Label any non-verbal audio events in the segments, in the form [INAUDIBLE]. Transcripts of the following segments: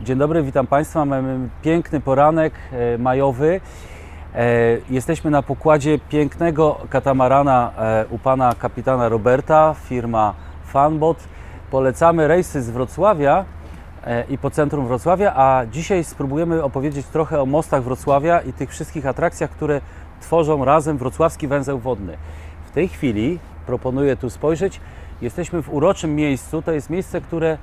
Dzień dobry, witam Państwa. Mamy piękny poranek e, majowy. E, Jesteśmy na pokładzie pięknego katamarana e, u pana kapitana Roberta, firma Funbot. Polecamy rejsy z Wrocławia i po centrum Wrocławia, a dzisiaj spróbujemy opowiedzieć trochę o mostach Wrocławia i tych wszystkich atrakcjach, które tworzą razem wrocławski węzeł wodny. W tej chwili proponuję tu spojrzeć. Jesteśmy w uroczym miejscu. To jest miejsce, które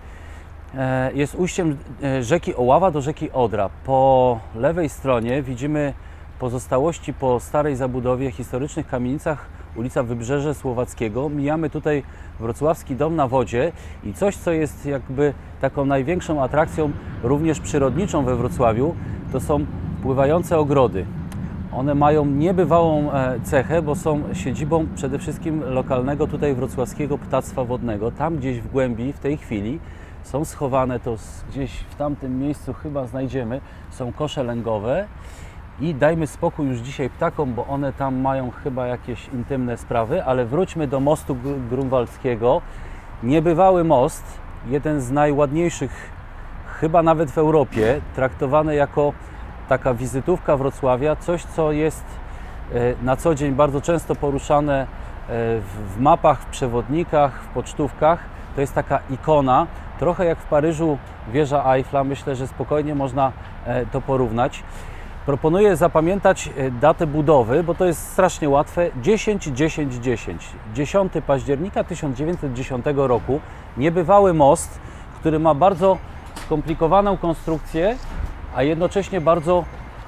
jest ujściem e, rzeki Oława do rzeki Odra. Po lewej stronie widzimy pozostałości po starej zabudowie, historycznych kamienicach, ulica Wybrzeże Słowackiego. Mijamy tutaj wrocławski dom na wodzie i coś, co jest jakby taką największą atrakcją, również przyrodniczą we Wrocławiu, to są pływające ogrody. One mają niebywałą e, cechę, bo są siedzibą przede wszystkim lokalnego tutaj wrocławskiego ptactwa wodnego. Tam gdzieś w głębi w tej chwili są schowane, to gdzieś w tamtym miejscu chyba znajdziemy, są kosze lęgowe. I dajmy spokój już dzisiaj ptakom, bo one tam mają chyba jakieś intymne sprawy, ale wróćmy do mostu Gr- grunwaldzkiego. Niebywały most, jeden z najładniejszych chyba nawet w Europie, traktowany jako taka wizytówka Wrocławia, coś co jest e, na co dzień bardzo często poruszane e, w mapach, w przewodnikach, w pocztówkach. To jest taka ikona, trochę jak w Paryżu wieża Eiffla. Myślę, że spokojnie można e, to porównać. Proponuję zapamiętać e, datę budowy, bo to jest strasznie łatwe. 10, 10, 10. 10 października 1910 roku. Niebywały most, który ma bardzo skomplikowaną konstrukcję, a jednocześnie bardzo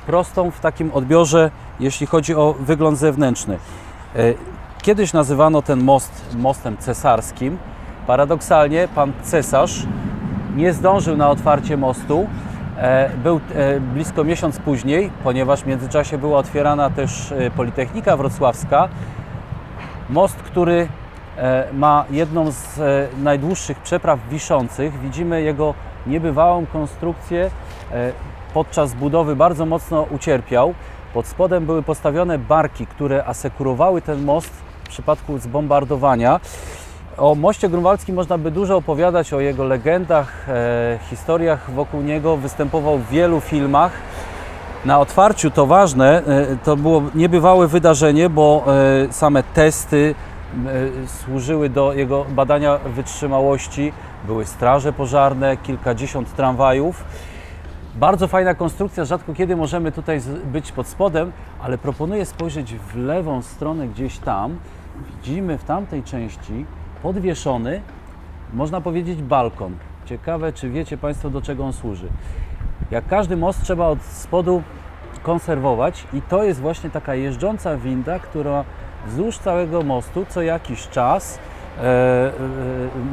prostą w takim odbiorze, jeśli chodzi o wygląd zewnętrzny. E, Kiedyś nazywano ten most mostem cesarskim. Paradoksalnie pan cesarz nie zdążył na otwarcie mostu. E, Był e, blisko miesiąc później, ponieważ w międzyczasie była otwierana też e, Politechnika Wrocławska. Most, który ma jedną z najdłuższych przepraw wiszących. Widzimy jego niebywałą konstrukcję. Podczas budowy bardzo mocno ucierpiał. Pod spodem były postawione barki, które asekurowały ten most w przypadku zbombardowania. O moście grunwaldzkim można by dużo opowiadać, o jego legendach, e, historiach wokół niego. Występował w wielu filmach. Na otwarciu to ważne, e, to było niebywałe wydarzenie, bo e, same testy e, służyły do jego badania wytrzymałości. Były straże pożarne, kilkadziesiąt tramwajów. Bardzo fajna konstrukcja, rzadko kiedy możemy tutaj być pod spodem, ale proponuję spojrzeć w lewą stronę gdzieś tam. Widzimy w tamtej części podwieszony, można powiedzieć, balkon. Ciekawe, czy wiecie Państwo, do czego on służy. Jak każdy most trzeba od spodu konserwować i to jest właśnie taka jeżdżąca winda, która wzdłuż całego mostu co jakiś czas e, e,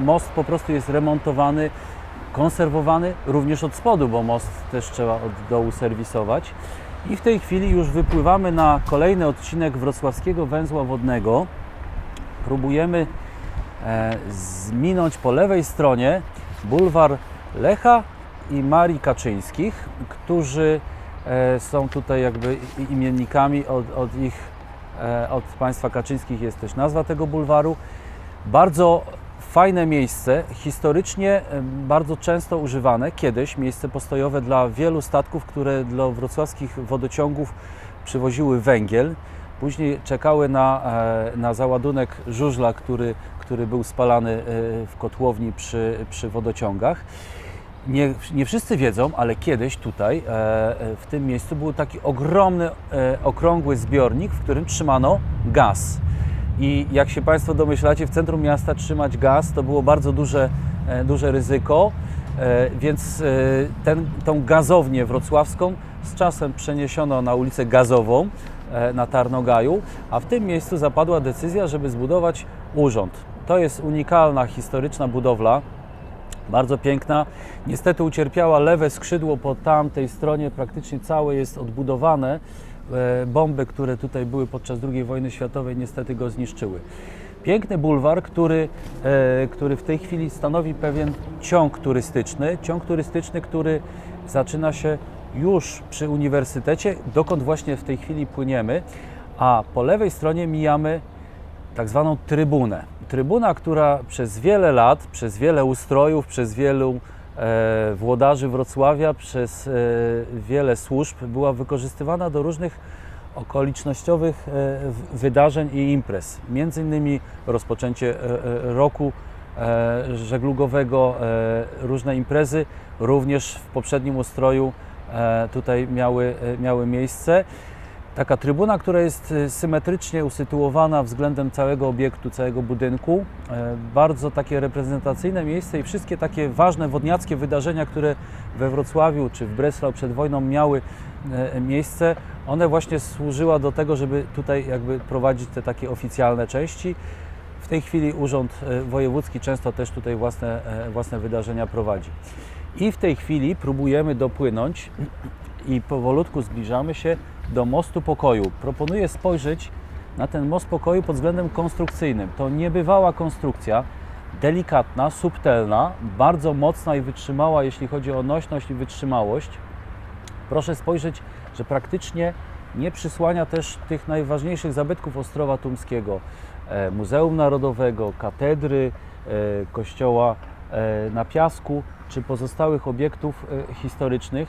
most po prostu jest remontowany, konserwowany również od spodu, bo most też trzeba od dołu serwisować. I w tej chwili już wypływamy na kolejny odcinek wrocławskiego węzła wodnego. Próbujemy e, zminąć po lewej stronie bulwar Lecha i Marii Kaczyńskich, którzy e, są tutaj jakby imiennikami od, od ich, e, od państwa Kaczyńskich jest też nazwa tego bulwaru. Bardzo fajne miejsce, historycznie e, bardzo często używane, kiedyś miejsce postojowe dla wielu statków, które dla wrocławskich wodociągów przywoziły węgiel. Później czekały na, e, na załadunek żużla, który, który był spalany e, w kotłowni przy, przy wodociągach. Nie, nie wszyscy wiedzą, ale kiedyś tutaj, e, w tym miejscu, był taki ogromny, okrągły zbiornik, w którym trzymano gaz. I jak się Państwo domyślacie, w centrum miasta trzymać gaz to było bardzo duże, duże ryzyko, więc ten, tą gazownię wrocławską z czasem przeniesiono na ulicę Gazową na Tarnogaju, a w tym miejscu zapadła decyzja, żeby zbudować urząd. To jest unikalna, historyczna budowla, bardzo piękna. Niestety ucierpiała lewe skrzydło po tamtej stronie, praktycznie całe jest odbudowane. E, Bomby, które tutaj były podczas II wojny światowej, niestety go zniszczyły. Piękny bulwar, który, e, który w tej chwili stanowi pewien ciąg turystyczny. Ciąg turystyczny, który zaczyna się już przy uniwersytecie, dokąd właśnie w tej chwili płyniemy, a po lewej stronie mijamy tak zwaną trybunę. Trybuna, która przez wiele lat, przez wiele ustrojów, przez wielu e, włodarzy Wrocławia przez e, wiele służb była wykorzystywana do różnych okolicznościowych e, wydarzeń i imprez. Między innymi rozpoczęcie e, e, roku e, żeglugowego, e, różne imprezy również w poprzednim ustroju tutaj miały, e, miały miejsce. Taka trybuna, która jest e, symetrycznie usytuowana względem całego obiektu, całego budynku. E, Bardzo takie reprezentacyjne miejsce i wszystkie takie ważne wodniackie wydarzenia, które we Wrocławiu czy w Breslau przed wojną miały e, miejsce, one właśnie służyła do tego, żeby tutaj jakby prowadzić te takie oficjalne części. W tej chwili Urząd e, Wojewódzki często też tutaj własne, e, własne wydarzenia prowadzi. I w tej chwili próbujemy dopłynąć i powolutku zbliżamy się do mostu pokoju. Proponuję spojrzeć na ten most pokoju pod względem konstrukcyjnym. To niebywała konstrukcja, delikatna, subtelna, bardzo mocna i wytrzymała, jeśli chodzi o nośność i wytrzymałość. Proszę spojrzeć, że praktycznie nie przysłania też tych najważniejszych zabytków Ostrowa Tumskiego, e, Muzeum Narodowego, katedry, e, kościoła e, na Piasku, czy pozostałych obiektów e, historycznych.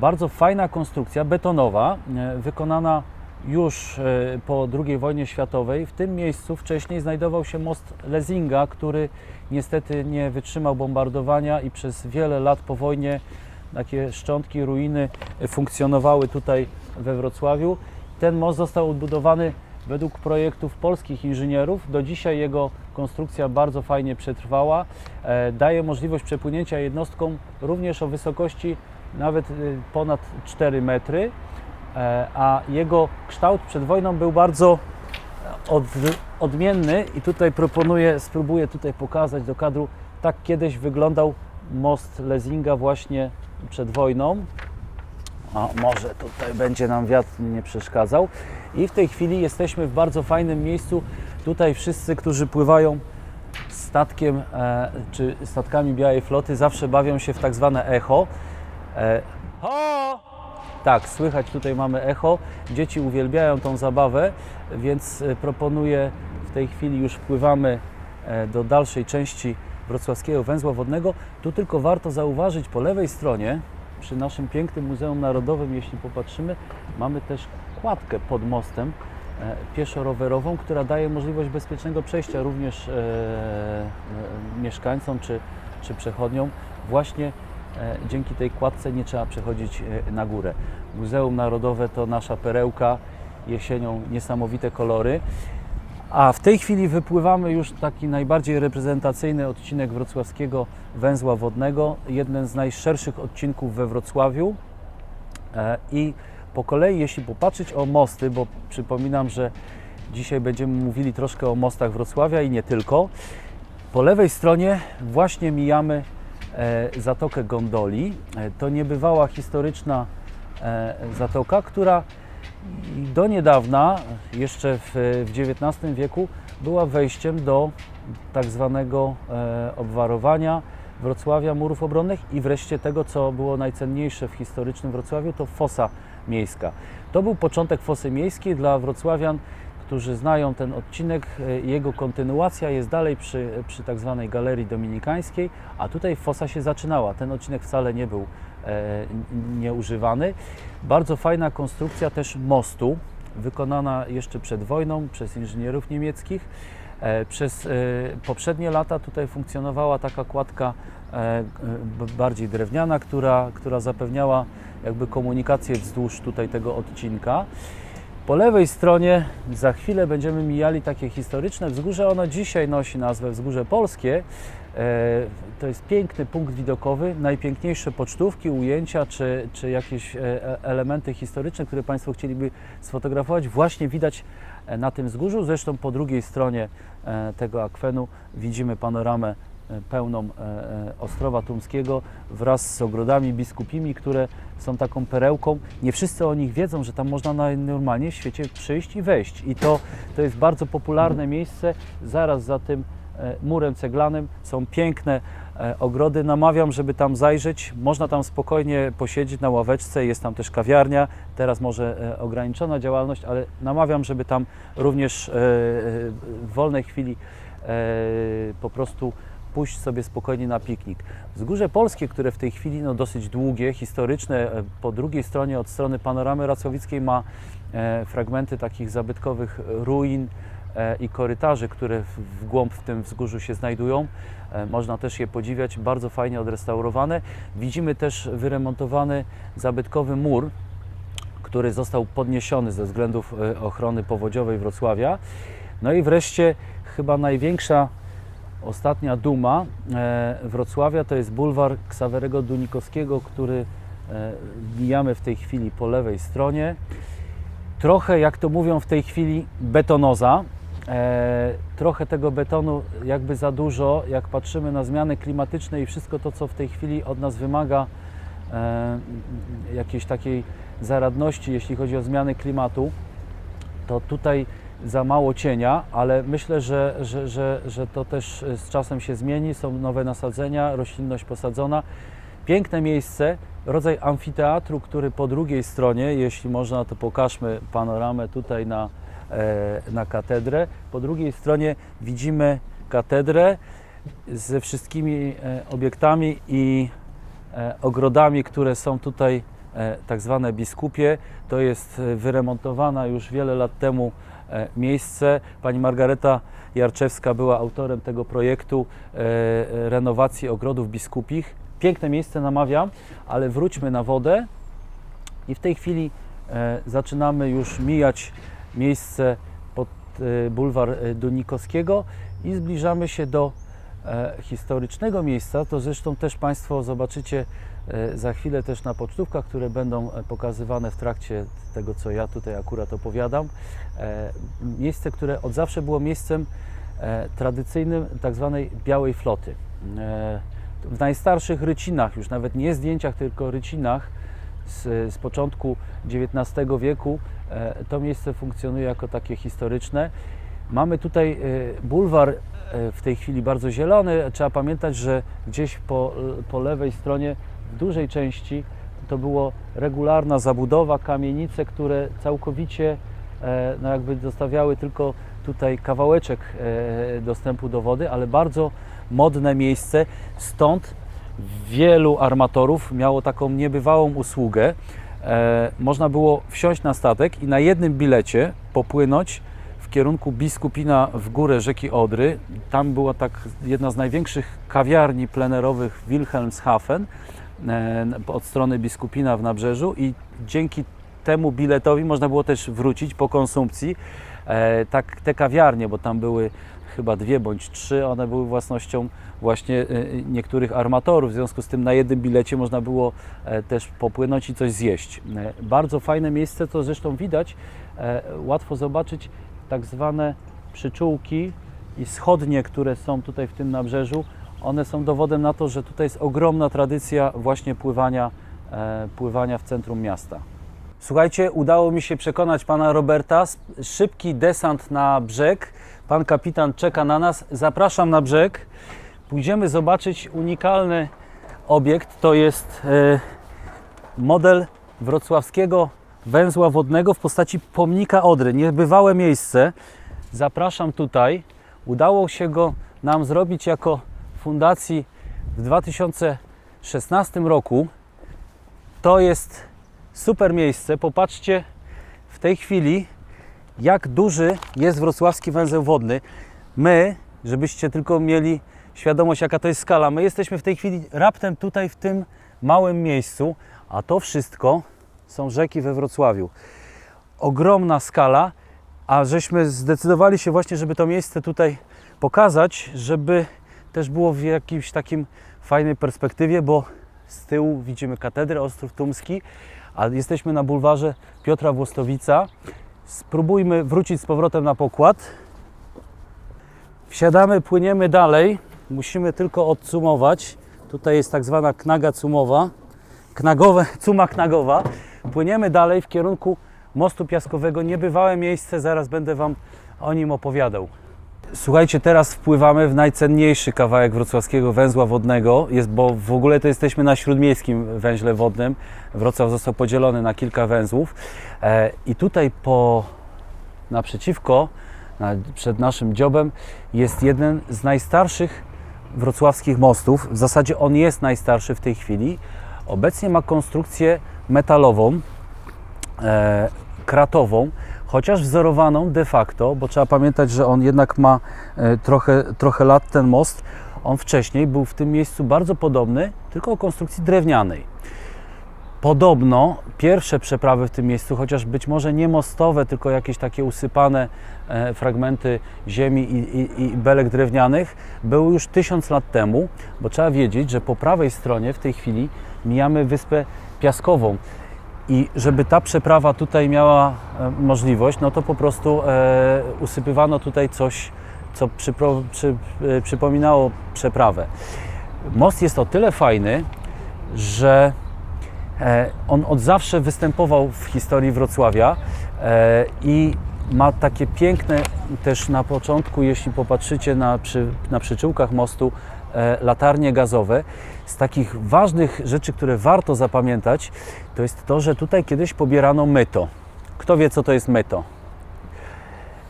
Bardzo fajna konstrukcja betonowa, e, wykonana już e, po II wojnie światowej. W tym miejscu wcześniej znajdował się most Lezinga, który niestety nie wytrzymał bombardowania i przez wiele lat po wojnie takie szczątki, ruiny funkcjonowały tutaj we Wrocławiu. Ten most został odbudowany według projektów polskich inżynierów. Do dzisiaj jego konstrukcja bardzo fajnie przetrwała. E, Daje możliwość przepłynięcia jednostką również o wysokości nawet y, ponad 4 metry, E, a jego kształt przed wojną był bardzo od, odmienny i tutaj proponuję, spróbuję tutaj pokazać do kadru, tak kiedyś wyglądał most Lezinga właśnie przed wojną. Może tutaj będzie nam wiatr nie przeszkadzał. I w tej chwili jesteśmy w bardzo fajnym miejscu. Tutaj wszyscy, którzy pływają statkiem e, czy statkami Białej Floty, zawsze bawią się w tak zwane echo. E, ho! Tak, słychać tutaj mamy echo. Dzieci uwielbiają tą zabawę, więc e, proponuję w tej chwili już wpływamy do dalszej części wrocławskiego węzła wodnego. Tu tylko warto zauważyć po lewej stronie, przy naszym pięknym Muzeum Narodowym, jeśli popatrzymy, mamy też kładkę pod mostem e, pieszo-rowerową, która daje możliwość bezpiecznego przejścia również e, e, mieszkańcom czy, czy przechodniom. Właśnie dzięki tej kładce nie trzeba przechodzić na górę. Muzeum Narodowe to nasza perełka, jesienią niesamowite kolory. A w tej chwili wypływamy już taki najbardziej reprezentacyjny odcinek wrocławskiego węzła wodnego, jeden z najszerszych odcinków we Wrocławiu. I po kolei, jeśli popatrzeć o mosty, bo przypominam, że dzisiaj będziemy mówili troszkę o mostach Wrocławia i nie tylko. Po lewej stronie właśnie mijamy e, Zatokę Gondoli. E, To niebywała historyczna e, zatoka, która do niedawna, jeszcze w, XIX wieku, była wejściem do tak zwanego obwarowania Wrocławia, murów obronnych i wreszcie tego, co było najcenniejsze w historycznym Wrocławiu, to fosa miejska. To był początek fosy miejskiej dla wrocławian, którzy znają ten odcinek. e, Jego kontynuacja jest dalej przy, przy tak zwanej Galerii Dominikańskiej, a tutaj fosa się zaczynała. Ten odcinek wcale nie był e, nieużywany. Bardzo fajna konstrukcja też mostu, wykonana jeszcze przed wojną przez inżynierów niemieckich. E, Przez e, poprzednie lata tutaj funkcjonowała taka kładka e, bardziej drewniana, która, która zapewniała jakby komunikację wzdłuż tutaj tego odcinka. Po lewej stronie za chwilę będziemy mijali takie historyczne wzgórze. Ono dzisiaj nosi nazwę Wzgórze Polskie. E, To jest piękny punkt widokowy, najpiękniejsze pocztówki, ujęcia czy, czy jakieś e, e, elementy historyczne, które Państwo chcieliby sfotografować, właśnie widać na tym wzgórzu. Zresztą po drugiej stronie tego akwenu widzimy panoramę pełną Ostrowa Tumskiego wraz z ogrodami biskupimi, które są taką perełką. Nie wszyscy o nich wiedzą, że tam można normalnie w świecie przyjść i wejść. I to, to jest bardzo popularne miejsce. Zaraz za tym murem ceglanym są piękne e, ogrody. Namawiam, żeby tam zajrzeć. Można tam spokojnie posiedzieć na ławeczce. Jest tam też kawiarnia. Teraz może e, ograniczona działalność, ale namawiam, żeby tam również e, e, w wolnej chwili e, po prostu pójść sobie spokojnie na piknik. Wzgórze Polskie, które w tej chwili no, dosyć długie, historyczne, e, po drugiej stronie od strony panoramy racławickiej ma e, fragmenty takich zabytkowych ruin e, i korytarzy, które w, głąb w tym wzgórzu się znajdują. E, można też je podziwiać, bardzo fajnie odrestaurowane. Widzimy też wyremontowany zabytkowy mur, który został podniesiony ze względów e, ochrony powodziowej Wrocławia. No i wreszcie chyba największa ostatnia duma e, Wrocławia to jest bulwar Ksawerego Dunikowskiego, który e, mijamy w tej chwili po lewej stronie. Trochę, jak to mówią w tej chwili, betonoza. E, trochę tego betonu jakby za dużo, jak patrzymy na zmiany klimatyczne i wszystko to, co w tej chwili od nas wymaga e, jakiejś takiej zaradności, jeśli chodzi o zmiany klimatu, to tutaj za mało cienia, ale myślę, że, że, że, że to też z czasem się zmieni. Są nowe nasadzenia, roślinność posadzona. Piękne miejsce, rodzaj amfiteatru, który po drugiej stronie, jeśli można, to pokażmy panoramę tutaj na, na katedrę. Po drugiej stronie widzimy katedrę ze wszystkimi e, obiektami i e, ogrodami, które są tutaj e, tak zwane biskupie. To jest e, wyremontowana już wiele lat temu e, miejsce. Pani Margareta Jarczewska była autorem tego projektu e, e, renowacji ogrodów biskupich. Piękne miejsce, namawiam, ale wróćmy na wodę i w tej chwili e, zaczynamy już mijać miejsce pod e, bulwar e, Dunikowskiego i zbliżamy się do e, historycznego miejsca. To zresztą też Państwo zobaczycie za chwilę też na pocztówkach, które będą pokazywane w trakcie tego, co ja tutaj akurat opowiadam. Miejsce, które od zawsze było miejscem tradycyjnym tak zwanej białej floty. W najstarszych rycinach, już nawet nie zdjęciach, tylko rycinach z, z początku XIX wieku to miejsce funkcjonuje jako takie historyczne. Mamy tutaj e, bulwar e, w tej chwili bardzo zielony. Trzeba pamiętać, że gdzieś po, po lewej stronie w dużej części to było regularna zabudowa, kamienice, które całkowicie e, no jakby zostawiały tylko tutaj kawałeczek e, dostępu do wody, ale bardzo modne miejsce. Stąd wielu armatorów miało taką niebywałą usługę. E, można było wsiąść na statek i na jednym bilecie popłynąć w kierunku Biskupina w górę rzeki Odry. Tam była tak jedna z największych kawiarni plenerowych w Wilhelmshaven e, od strony Biskupina w Nabrzeżu i dzięki temu biletowi można było też wrócić po konsumpcji. E, tak te kawiarnie, bo tam były chyba dwie bądź trzy, one były własnością właśnie e, niektórych armatorów, w związku z tym na jednym bilecie można było e, też popłynąć i coś zjeść. E, Bardzo fajne miejsce, to zresztą widać, e, łatwo zobaczyć tak zwane przyczółki i schodnie, które są tutaj w tym nabrzeżu. One są dowodem na to, że tutaj jest ogromna tradycja właśnie pływania, pływania w centrum miasta. Słuchajcie, udało mi się przekonać pana Roberta. Szybki desant na brzeg. Pan kapitan czeka na nas. Zapraszam na brzeg. Pójdziemy zobaczyć unikalny obiekt. To jest e, model wrocławskiego węzła wodnego w postaci pomnika Odry. Niebywałe miejsce. Zapraszam tutaj. Udało się go nam zrobić jako fundacji w 2016 roku. To jest super miejsce. Popatrzcie w tej chwili, jak duży jest wrocławski węzeł wodny. My, żebyście tylko mieli świadomość, jaka to jest skala, my jesteśmy w tej chwili raptem tutaj w tym małym miejscu, a to wszystko są rzeki we Wrocławiu. Ogromna skala, a żeśmy zdecydowali się właśnie, żeby to miejsce tutaj pokazać, żeby też było w jakimś takim fajnej perspektywie, bo z tyłu widzimy katedrę Ostrów Tumski, a jesteśmy na bulwarze Piotra Włostowica. Spróbujmy wrócić z powrotem na pokład. Wsiadamy, płyniemy dalej. Musimy tylko odcumować. Tutaj jest tak zwana knaga cumowa, knagowe, [LAUGHS] cuma knagowa. Płyniemy dalej w kierunku mostu piaskowego. Niebywałe miejsce, zaraz będę Wam o nim opowiadał. Słuchajcie, teraz wpływamy w najcenniejszy kawałek wrocławskiego węzła wodnego, jest, bo w ogóle to jesteśmy na śródmiejskim węźle wodnym. Wrocław został podzielony na kilka węzłów e, i tutaj po naprzeciwko, na, przed naszym dziobem jest jeden z najstarszych wrocławskich mostów. W zasadzie on jest najstarszy w tej chwili. Obecnie ma konstrukcję metalową, e, kratową, chociaż wzorowaną de facto, bo trzeba pamiętać, że on jednak ma e, trochę, trochę lat ten most. On wcześniej był w tym miejscu bardzo podobny, tylko o konstrukcji drewnianej. Podobno pierwsze przeprawy w tym miejscu, chociaż być może nie mostowe, tylko jakieś takie usypane e, fragmenty ziemi i, i, i belek drewnianych, były już tysiąc lat temu, bo trzeba wiedzieć, że po prawej stronie w tej chwili mijamy wyspę piaskową. I żeby ta przeprawa tutaj miała e, możliwość, no to po prostu e, usypywano tutaj coś, co przy, e, przypominało przeprawę. Most jest o tyle fajny, że On od zawsze występował w historii Wrocławia i ma takie piękne też na początku, jeśli popatrzycie na, przy, na przyczółkach mostu, latarnie gazowe. Z takich ważnych rzeczy, które warto zapamiętać, to jest to, że tutaj kiedyś pobierano myto. Kto wie, co to jest myto?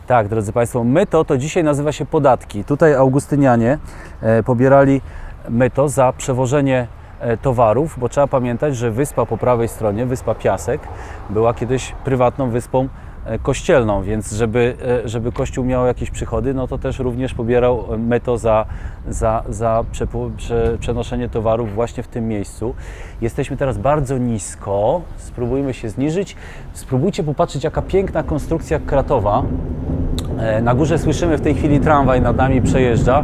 Tak, drodzy Państwo, myto to dzisiaj nazywa się podatki. Tutaj Augustynianie e, pobierali myto za przewożenie e, towarów, bo trzeba pamiętać, że wyspa po prawej stronie, wyspa Piasek, była kiedyś prywatną wyspą e, kościelną, więc żeby, e, żeby kościół miał jakieś przychody, no to też również pobierał e, myto za, za, za przenoszenie towarów właśnie w tym miejscu. Jesteśmy teraz bardzo nisko, spróbujmy się zniżyć. Spróbujcie popatrzeć, jaka piękna konstrukcja kratowa. E, Na górze słyszymy w tej chwili tramwaj nad nami przejeżdża.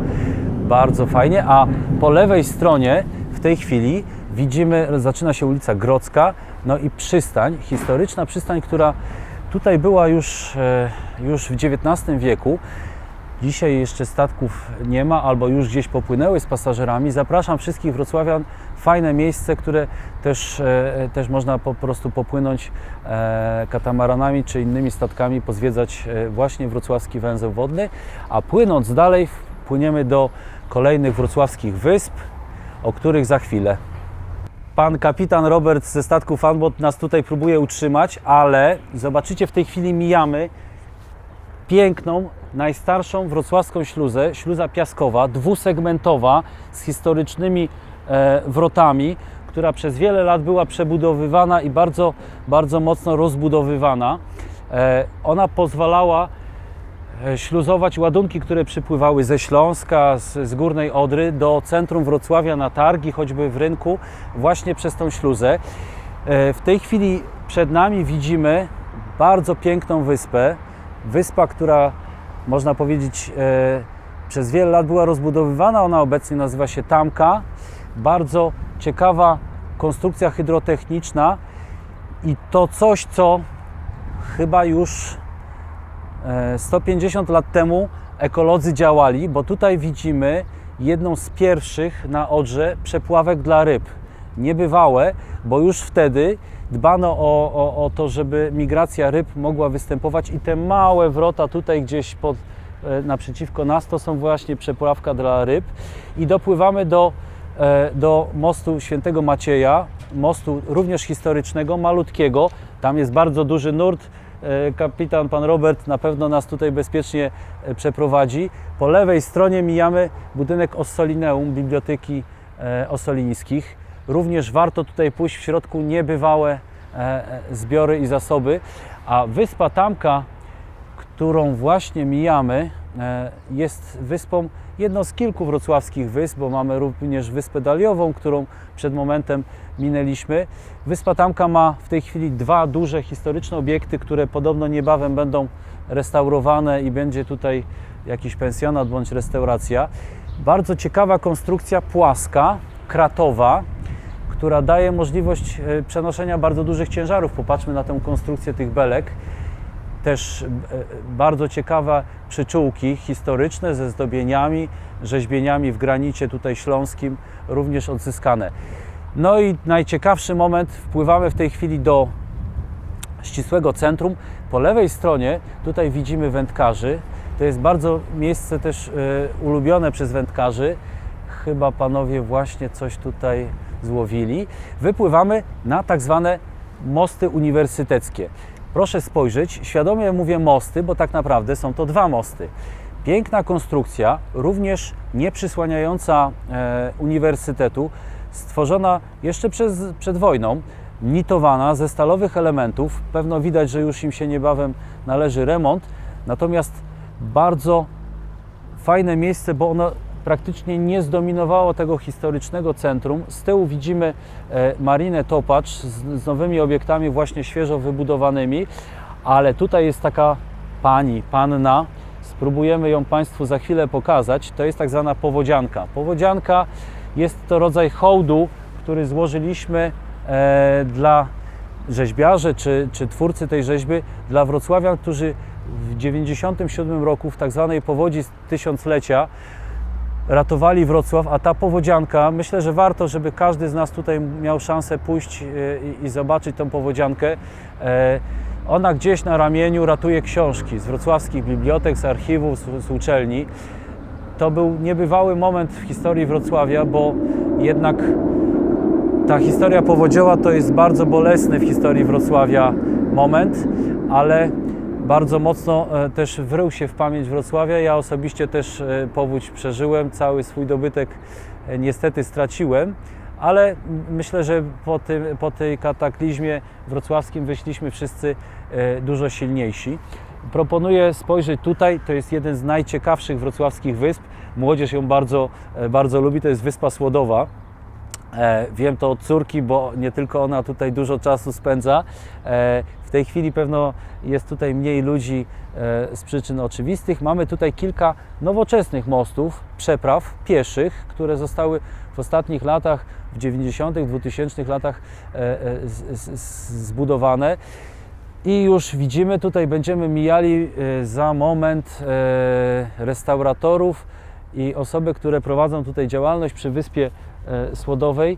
Bardzo fajnie, a po lewej stronie w tej chwili widzimy, zaczyna się ulica Grodzka, no i przystań, historyczna przystań, która tutaj była już, e, już w XIX wieku. Dzisiaj jeszcze statków nie ma, albo już gdzieś popłynęły z pasażerami. Zapraszam wszystkich wrocławian. Fajne miejsce, które też, e, też można po prostu popłynąć e, katamaranami czy innymi statkami, pozwiedzać e, właśnie wrocławski węzeł wodny. A płynąc dalej, płyniemy do kolejnych wrocławskich wysp, o których za chwilę. Pan kapitan Robert ze statku Funboat nas tutaj próbuje utrzymać, ale zobaczycie, w tej chwili mijamy piękną, najstarszą wrocławską śluzę, śluza piaskowa, dwusegmentowa, z historycznymi e, wrotami, która przez wiele lat była przebudowywana i bardzo, bardzo mocno rozbudowywana. E, ona pozwalała śluzować ładunki, które przypływały ze Śląska, z, z Górnej Odry do centrum Wrocławia na targi, choćby w rynku, właśnie przez tą śluzę. E, W tej chwili przed nami widzimy bardzo piękną wyspę. Wyspa, która można powiedzieć e, przez wiele lat była rozbudowywana, ona obecnie nazywa się Tamka. Bardzo ciekawa konstrukcja hydrotechniczna i to coś, co chyba już e, 150 lat temu ekolodzy działali, bo tutaj widzimy jedną z pierwszych na Odrze przepławek dla ryb. Niebywałe, bo już wtedy dbano o, o, o to, żeby migracja ryb mogła występować i te małe wrota tutaj gdzieś pod, e, naprzeciwko nas to są właśnie przepławka dla ryb i dopływamy do, e, do mostu Świętego Macieja, mostu również historycznego, malutkiego. Tam jest bardzo duży nurt. E, Kapitan pan Robert na pewno nas tutaj bezpiecznie e, przeprowadzi. Po lewej stronie mijamy budynek Ossolineum, Biblioteki e, Ossolińskich. Również warto tutaj pójść w środku niebywałe zbiory i zasoby. A wyspa Tamka, którą właśnie mijamy, jest wyspą, jedną z kilku wrocławskich wysp, bo mamy również wyspę Daliową, którą przed momentem minęliśmy. Wyspa Tamka ma w tej chwili dwa duże historyczne obiekty, które podobno niebawem będą restaurowane i będzie tutaj jakiś pensjonat bądź restauracja. Bardzo ciekawa konstrukcja płaska, kratowa, która daje możliwość e, przenoszenia bardzo dużych ciężarów. Popatrzmy na tę konstrukcję tych belek. Też e, bardzo ciekawe przyczółki historyczne ze zdobieniami, rzeźbieniami w granicie tutaj śląskim, również odzyskane. No i najciekawszy moment, wpływamy w tej chwili do ścisłego centrum. Po lewej stronie tutaj widzimy wędkarzy. To jest bardzo miejsce też e, ulubione przez wędkarzy. Chyba panowie właśnie coś tutaj złowili. Wypływamy na tak zwane mosty uniwersyteckie. Proszę spojrzeć, świadomie mówię mosty, bo tak naprawdę są to dwa mosty. Piękna konstrukcja, również nie przysłaniająca e, uniwersytetu, stworzona jeszcze przez, przed wojną, nitowana ze stalowych elementów. Pewno widać, że już im się niebawem należy remont, natomiast bardzo fajne miejsce, bo ono praktycznie nie zdominowało tego historycznego centrum. Z tyłu widzimy e, Marinę Topacz z, z nowymi obiektami właśnie świeżo wybudowanymi, ale tutaj jest taka pani, panna, spróbujemy ją Państwu za chwilę pokazać. To jest tak zwana powodzianka. Powodzianka jest to rodzaj hołdu, który złożyliśmy e, dla rzeźbiarzy czy, czy twórcy tej rzeźby, dla wrocławian, którzy w 97 roku w tak zwanej powodzi tysiąclecia ratowali Wrocław, a ta powodzianka, myślę, że warto, żeby każdy z nas tutaj miał szansę pójść e, i, i zobaczyć tą powodziankę. E, Ona gdzieś na ramieniu ratuje książki z wrocławskich bibliotek, z archiwów, z, z uczelni. To był niebywały moment w historii Wrocławia, bo jednak ta historia powodzioła to jest bardzo bolesny w historii Wrocławia moment, ale bardzo mocno e, też wrył się w pamięć Wrocławia. Ja osobiście też e, powódź przeżyłem, cały swój dobytek e, niestety straciłem, ale myślę, że po, tym, po tej kataklizmie wrocławskim wyszliśmy wszyscy dużo silniejsi. Proponuję spojrzeć tutaj, to jest jeden z najciekawszych wrocławskich wysp. Młodzież ją bardzo, bardzo lubi, to jest Wyspa Słodowa. E, Wiem to od córki, bo nie tylko ona tutaj dużo czasu spędza. E, W tej chwili pewno jest tutaj mniej ludzi e, z przyczyn oczywistych. Mamy tutaj kilka nowoczesnych mostów, przepraw pieszych, które zostały w ostatnich latach, w 90., 2000 latach zbudowane. I już widzimy, tutaj będziemy mijali za moment restauratorów i osoby, które prowadzą tutaj działalność przy Wyspie Słodowej,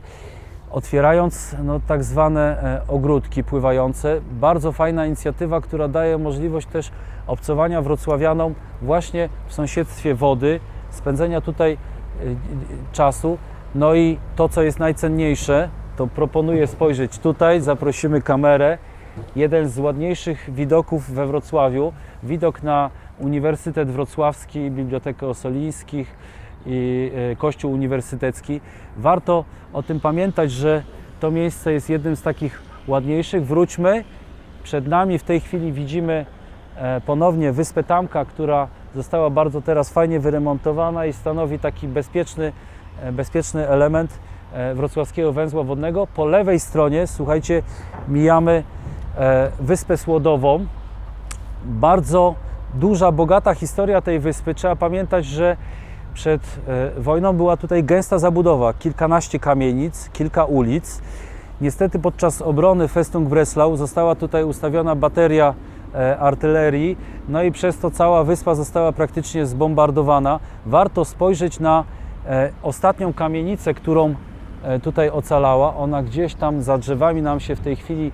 otwierając no, tak zwane e, ogródki pływające. Bardzo fajna inicjatywa, która daje możliwość też obcowania wrocławianom właśnie w sąsiedztwie wody, spędzenia tutaj e, czasu. No i to, co jest najcenniejsze, to proponuję spojrzeć tutaj, zaprosimy kamerę. Jeden z ładniejszych widoków we Wrocławiu, widok na Uniwersytet Wrocławski, Bibliotekę Ossolińskich i e, Kościół Uniwersytecki. Warto o tym pamiętać, że to miejsce jest jednym z takich ładniejszych. Wróćmy. Przed nami w tej chwili widzimy e, ponownie Wyspę Tamka, która została bardzo teraz fajnie wyremontowana i stanowi taki bezpieczny, e, bezpieczny element wrocławskiego węzła wodnego. Po lewej stronie, słuchajcie, mijamy Wyspę Słodową. Bardzo duża, bogata historia tej wyspy. Trzeba pamiętać, że przed e, wojną była tutaj gęsta zabudowa, kilkanaście kamienic, kilka ulic. Niestety podczas obrony Festung Breslau została tutaj ustawiona bateria e, artylerii, no i przez to cała wyspa została praktycznie zbombardowana. Warto spojrzeć na e, ostatnią kamienicę, którą tutaj ocalała. Ona gdzieś tam za drzewami nam się w tej chwili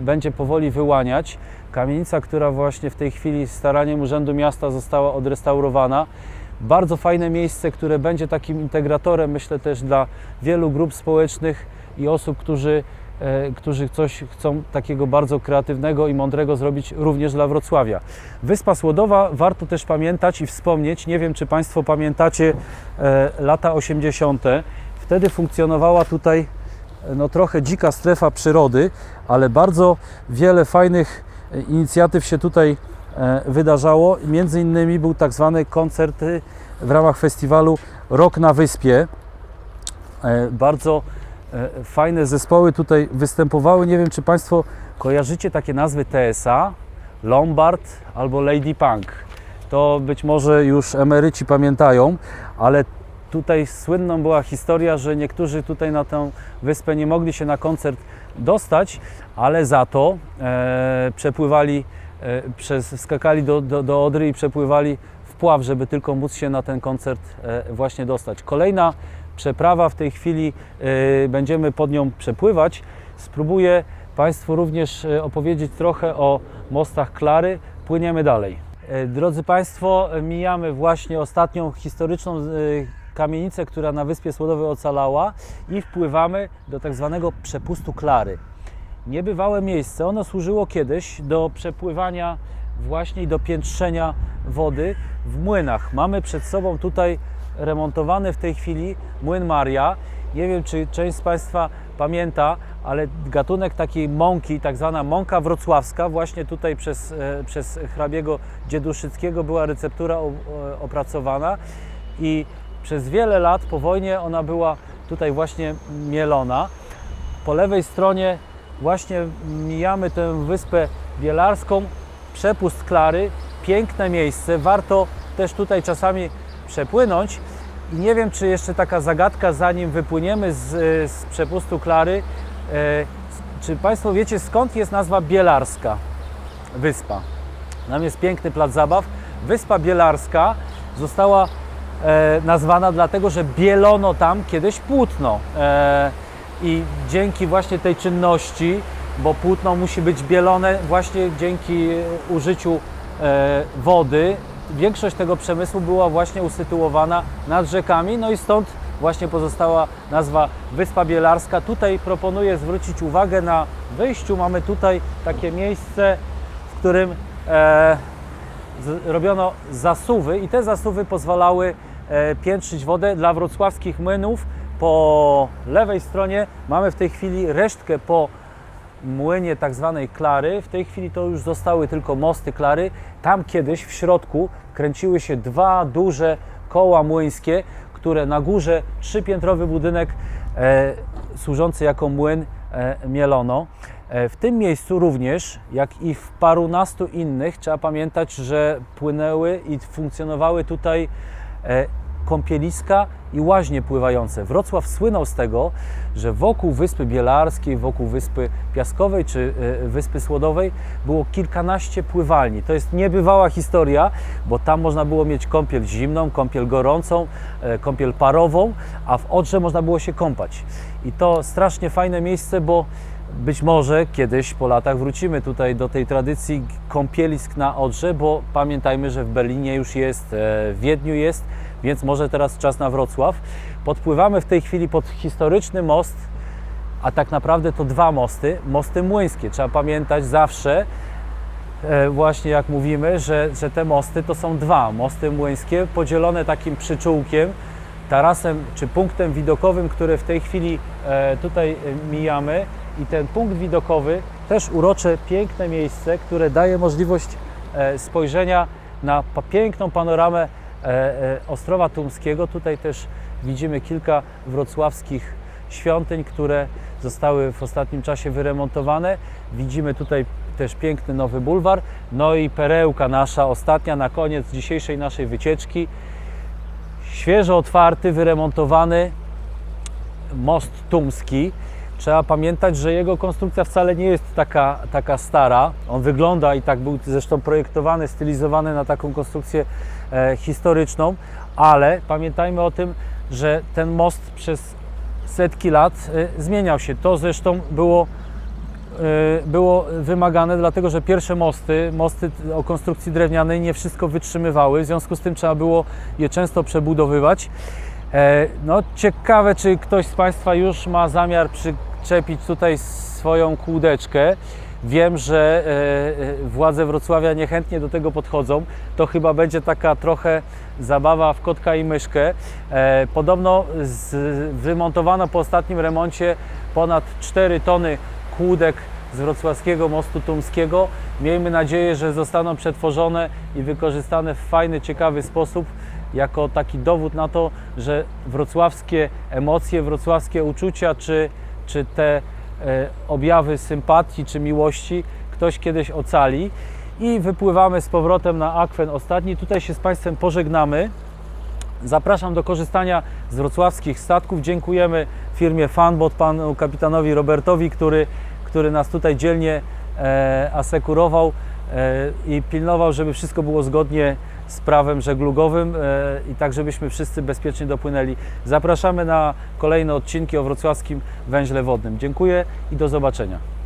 będzie powoli wyłaniać. Kamienica, która właśnie w tej chwili staraniem Urzędu Miasta została odrestaurowana. Bardzo fajne miejsce, które będzie takim integratorem, myślę też dla wielu grup społecznych i osób, którzy, e, którzy coś chcą takiego bardzo kreatywnego i mądrego zrobić również dla Wrocławia. Wyspa Słodowa, warto też pamiętać i wspomnieć, nie wiem czy Państwo pamiętacie e, lata 80. Wtedy funkcjonowała tutaj e, no, trochę dzika strefa przyrody, ale bardzo wiele fajnych inicjatyw się tutaj wydarzało. Między innymi był tak zwany koncert y, w ramach festiwalu Rok na Wyspie. E, Bardzo e, fajne zespoły tutaj występowały. Nie wiem, czy Państwo kojarzycie takie nazwy TSA, Lombard albo Lady Punk. To być może już emeryci pamiętają, ale tutaj słynną była historia, że niektórzy tutaj na tę wyspę nie mogli się na koncert dostać, ale za to e, przepływali, e, przez, skakali do, do, do Odry i przepływali wpław, żeby tylko móc się na ten koncert e, właśnie dostać. Kolejna przeprawa w tej chwili e, będziemy pod nią przepływać. Spróbuję Państwu również e, opowiedzieć trochę o mostach Klary. Płyniemy dalej. E, Drodzy Państwo, mijamy właśnie ostatnią historyczną e, kamienicę, która na Wyspie Słodowej ocalała i wpływamy do tak zwanego przepustu Klary. Niebywałe miejsce. Ono służyło kiedyś do przepływania właśnie do piętrzenia wody w młynach. Mamy przed sobą tutaj remontowany w tej chwili młyn Maria. Nie wiem, czy część z Państwa pamięta, ale gatunek takiej mąki, tak zwana mąka wrocławska, właśnie tutaj przez, e, przez hrabiego Dzieduszyckiego była receptura opracowana i przez wiele lat po wojnie ona była tutaj właśnie mielona. Po lewej stronie właśnie mijamy tę wyspę Bielarską, przepust Klary, piękne miejsce, warto też tutaj czasami przepłynąć. I nie wiem, czy jeszcze taka zagadka, zanim wypłyniemy z, z przepustu Klary, e, czy Państwo wiecie, skąd jest nazwa Bielarska wyspa? Tam jest piękny plac zabaw. Wyspa Bielarska została e, nazwana dlatego, że bielono tam kiedyś płótno. E, I dzięki właśnie tej czynności, bo płótno musi być bielone właśnie dzięki użyciu e, wody, większość tego przemysłu była właśnie usytuowana nad rzekami, no i stąd właśnie pozostała nazwa Wyspa Bielarska. Tutaj proponuję zwrócić uwagę na wyjściu. Mamy tutaj takie miejsce, w którym e, z- robiono zasuwy i te zasuwy pozwalały e, piętrzyć wodę dla wrocławskich młynów. Po lewej stronie mamy w tej chwili resztkę po młynie tak zwanej Klary. W tej chwili to już zostały tylko mosty Klary. Tam kiedyś w środku kręciły się dwa duże koła młyńskie, które na górze trzypiętrowy budynek e, służący jako młyn e, mielono. E, w tym miejscu również, jak i w parunastu innych, trzeba pamiętać, że płynęły i funkcjonowały tutaj e, kąpieliska i łaźnie pływające. Wrocław słynął z tego, że wokół Wyspy Bielarskiej, wokół Wyspy Piaskowej czy e, Wyspy Słodowej było kilkanaście pływalni. To jest niebywała historia, bo tam można było mieć kąpiel zimną, kąpiel gorącą, e, kąpiel parową, a w Odrze można było się kąpać. I to strasznie fajne miejsce, bo być może kiedyś po latach wrócimy tutaj do tej tradycji kąpielisk na Odrze, bo pamiętajmy, że w Berlinie już jest, e, w Wiedniu jest, więc może teraz czas na Wrocław. Podpływamy w tej chwili pod historyczny most, a tak naprawdę to dwa mosty, mosty młyńskie. Trzeba pamiętać zawsze, e, właśnie jak mówimy, że, że te mosty to są dwa mosty młyńskie, podzielone takim przyczółkiem, tarasem czy punktem widokowym, który w tej chwili e, tutaj e, mijamy. I ten punkt widokowy, też urocze, piękne miejsce, które daje możliwość spojrzenia na piękną panoramę Ostrowa Tumskiego. Tutaj też widzimy kilka wrocławskich świątyń, które zostały w ostatnim czasie wyremontowane. Widzimy tutaj też piękny nowy bulwar. No i perełka nasza, ostatnia na koniec dzisiejszej naszej wycieczki. Świeżo otwarty, wyremontowany most tumski. Trzeba pamiętać, że jego konstrukcja wcale nie jest taka, taka stara. On wygląda i tak był zresztą projektowany, stylizowany na taką konstrukcję e, historyczną, ale pamiętajmy o tym, że ten most przez setki lat e, zmieniał się. To zresztą było e, było wymagane, dlatego że pierwsze mosty, mosty o konstrukcji drewnianej nie wszystko wytrzymywały, w związku z tym trzeba było je często przebudowywać. E, No, ciekawe, czy ktoś z Państwa już ma zamiar przyczepić tutaj swoją kłódeczkę. Wiem, że e, e, władze Wrocławia niechętnie do tego podchodzą. To chyba będzie taka trochę zabawa w kotka i myszkę. E, Podobno wymontowano po ostatnim remoncie ponad 4 tony kłódek z wrocławskiego mostu tumskiego. Miejmy nadzieję, że zostaną przetworzone i wykorzystane w fajny, ciekawy sposób jako taki dowód na to, że wrocławskie emocje, wrocławskie uczucia, czy, czy te e, objawy sympatii czy miłości ktoś kiedyś ocali. I wypływamy z powrotem na akwen ostatni. Tutaj się z Państwem pożegnamy. Zapraszam do korzystania z wrocławskich statków. Dziękujemy firmie Funbot, panu kapitanowi Robertowi, który, który nas tutaj dzielnie e, asekurował e, i pilnował, żeby wszystko było zgodnie z prawem żeglugowym e, i tak, żebyśmy wszyscy bezpiecznie dopłynęli. Zapraszamy na kolejne odcinki o wrocławskim węźle wodnym. Dziękuję i do zobaczenia.